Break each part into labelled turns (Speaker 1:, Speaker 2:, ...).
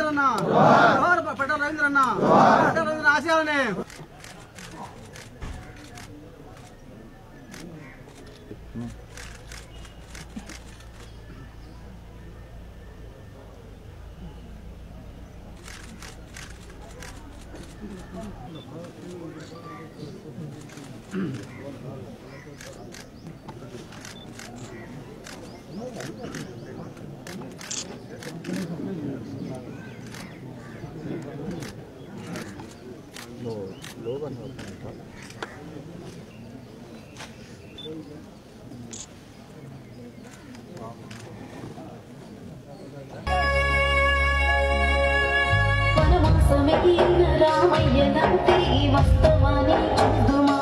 Speaker 1: రవీంద్రన్న జోహార్ పటేల్ రవీంద్రన్న పటేల్ రవీంద్ర ఆశయాలనే
Speaker 2: వనవాసమెగిన రామయ్యనంటే వస్తవాని చూదుమా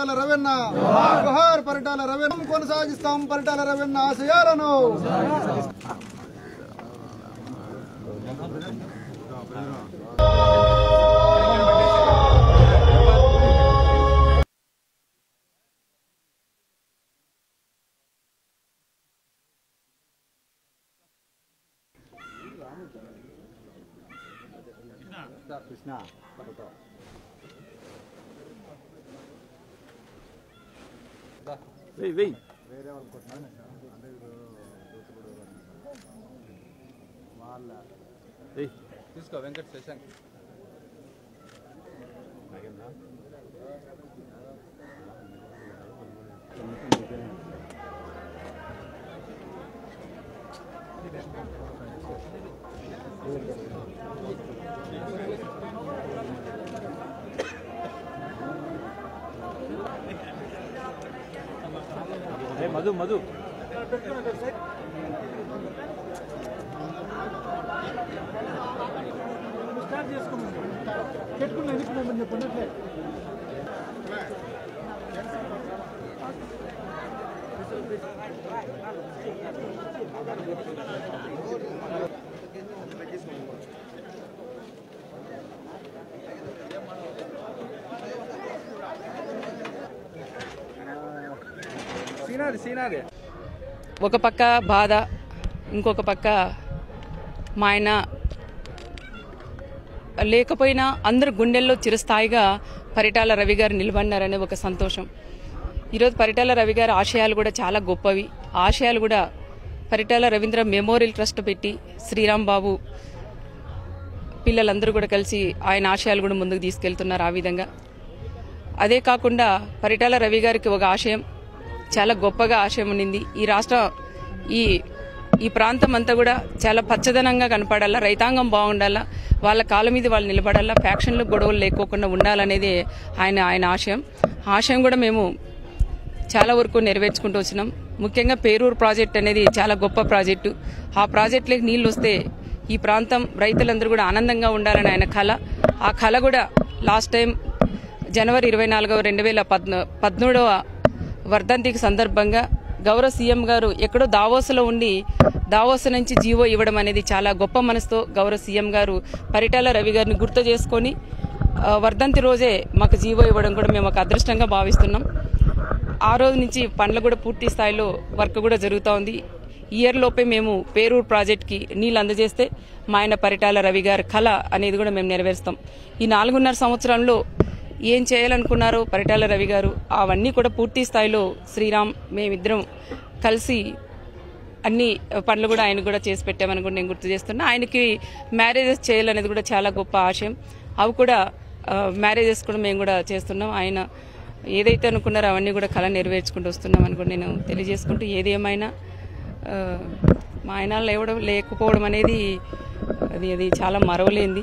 Speaker 1: పరిటాల రవెన్న జోహార్ పరిటాల రవెన్న కొనసాగిస్తాం పరిటాల రవెన్న ఆశయాలను.
Speaker 3: వెయ్యి వెయ్యి వెయ్యి
Speaker 4: తీసుకో వెంకట్ శశాంక్.
Speaker 3: ఏ మధు మధు
Speaker 4: సీనాది సీనాది
Speaker 5: ఒక పక్క బాధ ఇంకొక పక్క మా ఆయన లేకపోయినా అందరు గుండెల్లో చిరస్థాయిగా పరిటాల రవి గారు నిలబడినారనే ఒక సంతోషం. ఈరోజు పరిటాల రవి గారి ఆశయాలు కూడా చాలా గొప్పవి. ఆశయాలు కూడా పరిటాల రవీంద్ర మెమోరియల్ ట్రస్ట్ పెట్టి శ్రీరామ్ బాబు పిల్లలందరూ కూడా కలిసి ఆయన ఆశయాలు కూడా ముందుకు తీసుకెళ్తున్నారు ఆ విధంగా. అదే కాకుండా పరిటాల రవి గారికి ఒక ఆశయం. చాలా గొప్పగా ఆశయం ఉండింది. ఈ రాష్ట్ర ఈ ఈ ప్రాంతం అంతా కూడా చాలా పచ్చదనంగా కనపడాలా రైతాంగం బాగుండాలా వాళ్ళ కాళ్ళ మీద వాళ్ళు నిలబడాలా ఫ్యాక్షన్లు గొడవలు లేకోకుండా ఉండాలనేది ఆయన ఆయన ఆశయం. ఆశయం కూడా మేము చాలా వరకు నెరవేర్చుకుంటూ వచ్చినాం. ముఖ్యంగా పేరూరు ప్రాజెక్ట్ అనేది చాలా గొప్ప ప్రాజెక్టు. ఆ ప్రాజెక్టులోకి నీళ్ళు వస్తే ఈ ప్రాంతం రైతులందరూ కూడా ఆనందంగా ఉండాలని ఆయన కళ ఆ కళ కూడా లాస్ట్ టైం జనవరి ఇరవై నాలుగవ రెండు వేల పద్న పద్మూడవ వర్ధంతికి సందర్భంగా గౌరవ సీఎం గారు ఎక్కడో దావోస్లో ఉండి దావోస్ నుంచి జీవో ఇవ్వడం అనేది చాలా గొప్ప మనసుతో గౌరవ సీఎం గారు పరిటాల రవి గారిని గుర్తు చేసుకొని వర్ధంతి రోజే మాకు జీవో ఇవ్వడం కూడా మేము ఒక అదృష్టంగా భావిస్తున్నాం. ఆ రోజు నుంచి పండ్లు కూడా పూర్తి స్థాయిలో వర్క్ కూడా జరుగుతూ ఉంది. ఇయర్ లోపే మేము పేరూరు ప్రాజెక్ట్కి నీళ్ళు అందజేస్తే మా ఆయన పరిటాల రవి గారి కళ అనేది కూడా మేము నెరవేరుస్తాం. ఈ నాలుగున్నర సంవత్సరంలో ఏం చేయాలనుకున్నారో పరిటాల రవి గారు? అవన్నీ కూడా పూర్తి స్థాయిలో శ్రీరామ్ మేమిద్దరం కలిసి అన్ని పనులు కూడా ఆయన కూడా చేసి పెట్టామని కూడా నేను గుర్తు చేస్తున్నా. ఆయనకి మ్యారేజెస్ చేయాలనేది కూడా చాలా గొప్ప ఆశయం. అవి కూడా మ్యారేజెస్ కూడా మేము కూడా చేస్తున్నాం. ఆయన ఏదైతే అనుకున్నారో అవన్నీ కూడా కళ నెరవేర్చుకుంటూ వస్తున్నాం అని కూడా నేను తెలియజేసుకుంటూ ఏది ఏమైనా మా ఆయన లేవడం లేకపోవడం అనేది అది అది చాలా మరవలేంది